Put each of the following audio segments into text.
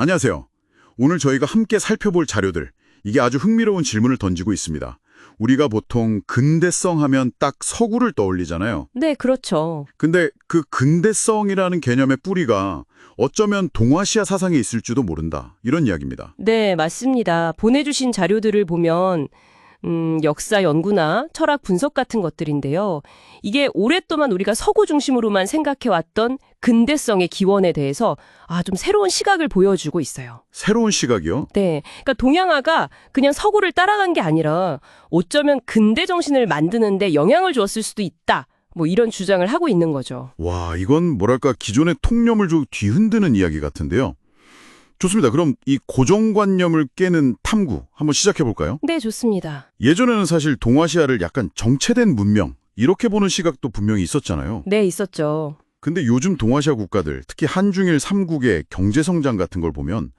안녕하세요. 오늘 저희가 함께 살펴볼 자료들, 이게 아주 흥미로운 질문을 던지고 있습니다. 우리가 보통 근대성 하면 딱 서구를 떠올리잖아요. 네, 그렇죠. 근데 그 근대성이라는 개념의 뿌리가 어쩌면 동아시아 사상에 있을지도 모른다. 이런 이야기입니다. 네, 맞습니다. 보내주신 자료들을 보면 음, 역사 연구나 철학 분석 같은 것들인데요. 이게 오랫동안 우리가 서구 중심으로만 생각해왔던 근대성의 기원에 대해서 아, 좀 새로운 시각을 보여주고 있어요. 새로운 시각이요? 네. 그러니까 동양화가 그냥 서구를 따라간 게 아니라 어쩌면 근대 정신을 만드는데 영향을 주었을 수도 있다. 뭐 이런 주장을 하고 있는 거죠. 와, 이건 뭐랄까 기존의 통념을 좀 뒤흔드는 이야기 같은데요. 좋습니다. 그럼 이 고정관념을 깨는 탐구 한번 시작해 볼까요? 네, 좋습니다. 예전에는 사실 동아시아를 약간 정체된 문명 이렇게 보는 시각도 분명히 있었잖아요. 네, 있었죠. 근데 요즘 동아시아 국가들, 특히 한중일 3국의 경제 성장 같은 걸 보면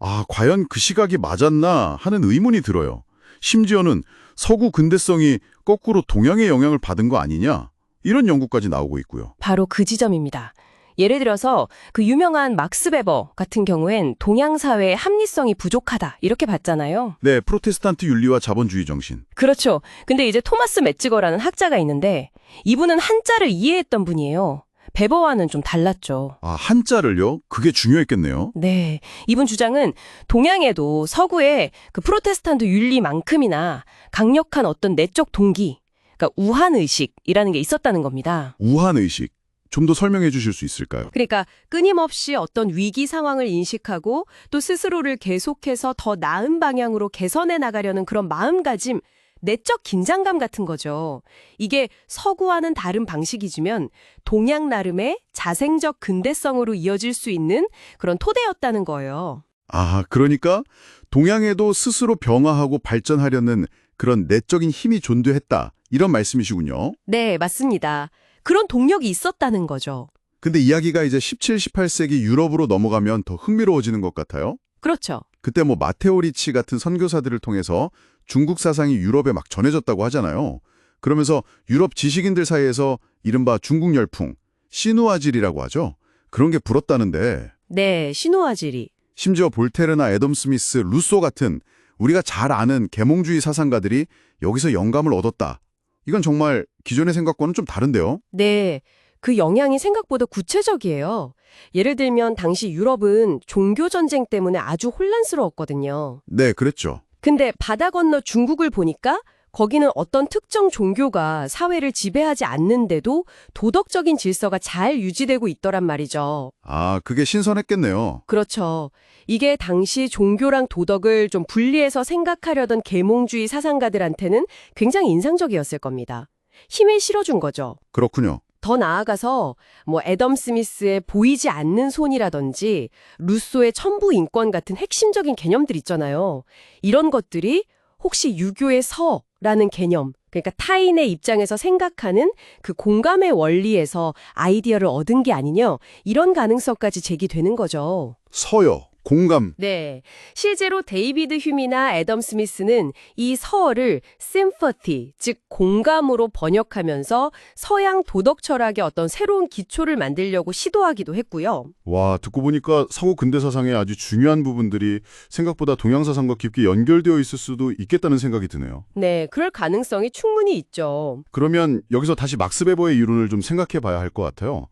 아, 과연 그 시각이 맞았나 하는 의문이 들어요. 심지어는 서구 근대성이 거꾸로 동양의 영향을 받은 거 아니냐? 이런 연구까지 나오고 있고요. 바로 그 지점입니다. 예를 들어서 그 유명한 막스 베버 같은 경우엔 동양 사회의 합리성이 부족하다 이렇게 봤잖아요. 네, 프로테스탄트 윤리와 자본주의 정신. 그렇죠. 근데 이제 토마스 매츠거라는 학자가 있는데 이분은 한자를 이해했던 분이에요. 베버와는 좀 달랐죠. 아, 한자를요? 그게 중요했겠네요. 네. 이분 주장은 동양에도 서구의 그 프로테스탄트 윤리만큼이나 강력한 어떤 내적 동기, 그러니까 우한의식이라는 게 있었다는 겁니다. 우한의식. 좀 더 설명해 주실 수 있을까요? 그러니까 끊임없이 어떤 위기 상황을 인식하고 또 스스로를 계속해서 더 나은 방향으로 개선해 나가려는 그런 마음가짐, 내적 긴장감 같은 거죠. 이게 서구와는 다른 방식이지만 동양 나름의 자생적 근대성으로 이어질 수 있는 그런 토대였다는 거예요. 아, 그러니까 동양에도 스스로 병화하고 발전하려는 그런 내적인 힘이 존재했다. 이런 말씀이시군요. 네, 맞습니다. 그런 동력이 있었다는 거죠. 근데 이야기가 이제 17, 18세기 유럽으로 넘어가면 더 흥미로워지는 것 같아요. 그렇죠. 그때 뭐 마테오 리치 같은 선교사들을 통해서 중국 사상이 유럽에 막 전해졌다고 하잖아요. 그러면서 유럽 지식인들 사이에서 이른바 중국 열풍, 시누아질이라고 하죠. 그런 게 불었다는데 네, 신호화질이. 심지어 볼테르나 애덤 스미스, 루소 같은 우리가 잘 아는 계몽주의 사상가들이 여기서 영감을 얻었다. 이건 정말 기존의 생각과는 좀 다른데요. 네, 그 영향이 생각보다 구체적이에요. 예를 들면 당시 유럽은 종교 전쟁 때문에 아주 혼란스러웠거든요. 네, 그랬죠. 근데 바다 건너 중국을 보니까 거기는 어떤 특정 종교가 사회를 지배하지 않는데도 도덕적인 질서가 잘 유지되고 있더란 말이죠. 아, 그게 신선했겠네요. 그렇죠. 이게 당시 종교랑 도덕을 좀 분리해서 생각하려던 계몽주의 사상가들한테는 굉장히 인상적이었을 겁니다. 힘을 실어준 거죠. 그렇군요. 더 나아가서 뭐 애덤 스미스의 보이지 않는 손이라든지 루소의 천부 인권 같은 핵심적인 개념들 있잖아요. 이런 것들이 혹시 유교의 서 라는 개념, 그러니까 타인의 입장에서 생각하는 그 공감의 원리에서 아이디어를 얻은 게 아니냐 이런 가능성까지 제기되는 거죠. 서요, 공감. 네. 실제로 데이비드 휴미나 애덤 스미스는 이 서어를 sympathy, 즉 공감으로 번역하면서 서양 도덕 철학의 어떤 새로운 기초를 만들려고 시도하기도 했고요. 와, 듣고 보니까 서구 근대 사상의 아주 중요한 부분들이 생각보다 동양 사상과 깊게 연결되어 있을 수도 있겠다는 생각이 드네요. 네, 그럴 가능성이 충분히 있죠. 그러면 여기서 다시 막스 베버의 이론을 좀 생각해 봐야 할 것 같아요.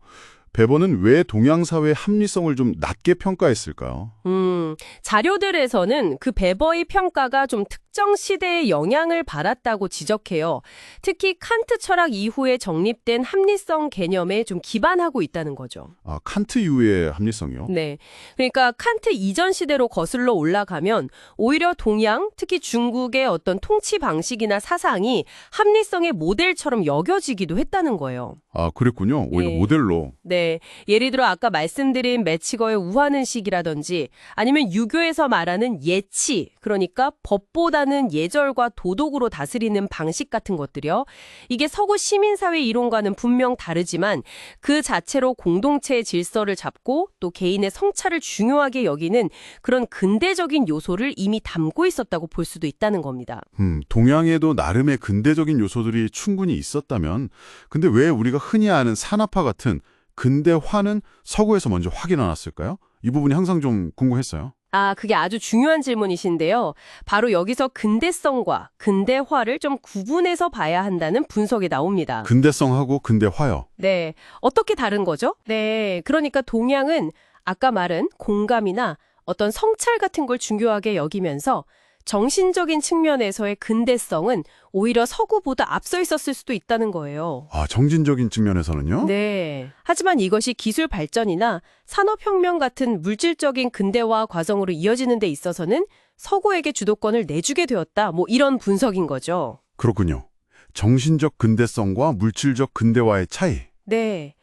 베버는 왜 동양 사회의 합리성을 좀 낮게 평가했을까요? 음, 자료들에서는 그 베버의 평가가 좀 특정 시대에 영향을 받았다고 지적해요. 특히 칸트 철학 이후에 정립된 합리성 개념에 좀 기반하고 있다는 거죠. 아, 칸트 이후의 합리성이요? 네. 그러니까 칸트 이전 시대로 거슬러 올라가면 오히려 동양, 특히 중국의 어떤 통치 방식이나 사상이 합리성의 모델처럼 여겨지기도 했다는 거예요. 아, 그랬군요. 오히려 네. 모델로. 네. 예를 들어 아까 말씀드린 매치거의 우한의식이라든지 아니면 유교에서 말하는 예치, 그러니까 법보다 는 예절과 도덕으로 다스리는 방식 같은 것들이요. 이게 서구 시민사회 이론과는 분명 다르지만 그 자체로 공동체의 질서를 잡고 또 개인의 성찰을 중요하게 여기는 그런 근대적인 요소를 이미 담고 있었다고 볼 수도 있다는 겁니다. 음, 동양에도 나름의 근대적인 요소들이 충분히 있었다면 근데 왜 우리가 흔히 아는 산업화 같은 근대화는 서구에서 먼저 확인해놨을까요? 이 부분이 항상 좀 궁금했어요. 아, 그게 아주 중요한 질문이신데요. 바로 여기서 근대성과 근대화를 좀 구분해서 봐야 한다는 분석이 나옵니다. 근대성하고 근대화요. 네. 어떻게 다른 거죠? 네. 그러니까 동양은 아까 말한 공감이나 어떤 성찰 같은 걸 중요하게 여기면서 정신적인 측면에서의 근대성은 오히려 서구보다 앞서 있었을 수도 있다는 거예요. 아, 정신적인 측면에서는요? 네. 하지만 이것이 기술 발전이나 산업혁명 같은 물질적인 근대화 과정으로 이어지는 데 있어서는 서구에게 주도권을 내주게 되었다. 뭐 이런 분석인 거죠. 그렇군요. 정신적 근대성과 물질적 근대화의 차이. 네.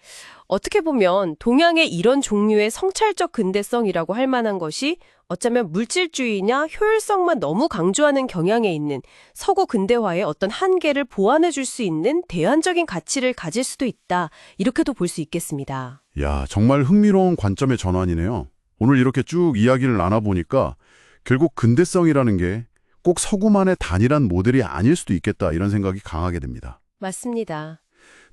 어떻게 보면 동양의 이런 종류의 성찰적 근대성이라고 할 만한 것이 어쩌면 물질주의냐 효율성만 너무 강조하는 경향에 있는 서구 근대화의 어떤 한계를 보완해 줄 수 있는 대안적인 가치를 가질 수도 있다. 이렇게도 볼 수 있겠습니다. 야, 정말 흥미로운 관점의 전환이네요. 오늘 이렇게 쭉 이야기를 나눠보니까 결국 근대성이라는 게 꼭 서구만의 단일한 모델이 아닐 수도 있겠다 이런 생각이 강하게 됩니다. 맞습니다.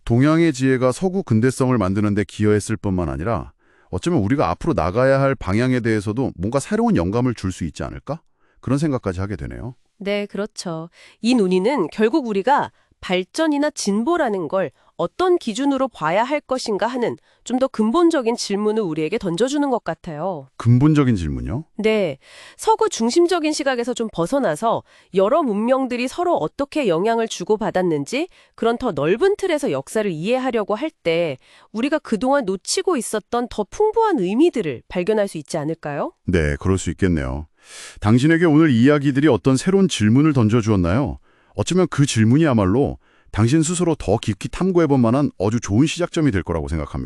동양의 지혜가 서구 근대성을 만드는 데 기여했을 뿐만 아니라 어쩌면 우리가 앞으로 나가야 할 방향에 대해서도 뭔가 새로운 영감을 줄 수 있지 않을까? 그런 생각까지 하게 되네요. 네, 그렇죠. 이 논의는 결국 우리가 발전이나 진보라는 걸 어떤 기준으로 봐야 할 것인가 하는 좀 더 근본적인 질문을 우리에게 던져주는 것 같아요. 근본적인 질문요? 네. 서구 중심적인 시각에서 좀 벗어나서 여러 문명들이 서로 어떻게 영향을 주고받았는지 그런 더 넓은 틀에서 역사를 이해하려고 할 때 우리가 그동안 놓치고 있었던 더 풍부한 의미들을 발견할 수 있지 않을까요? 네, 그럴 수 있겠네요. 당신에게 오늘 이야기들이 어떤 새로운 질문을 던져주었나요? 어쩌면 그 질문이야말로 당신 스스로 더 깊이 탐구해볼 만한 아주 좋은 시작점이 될 거라고 생각합니다.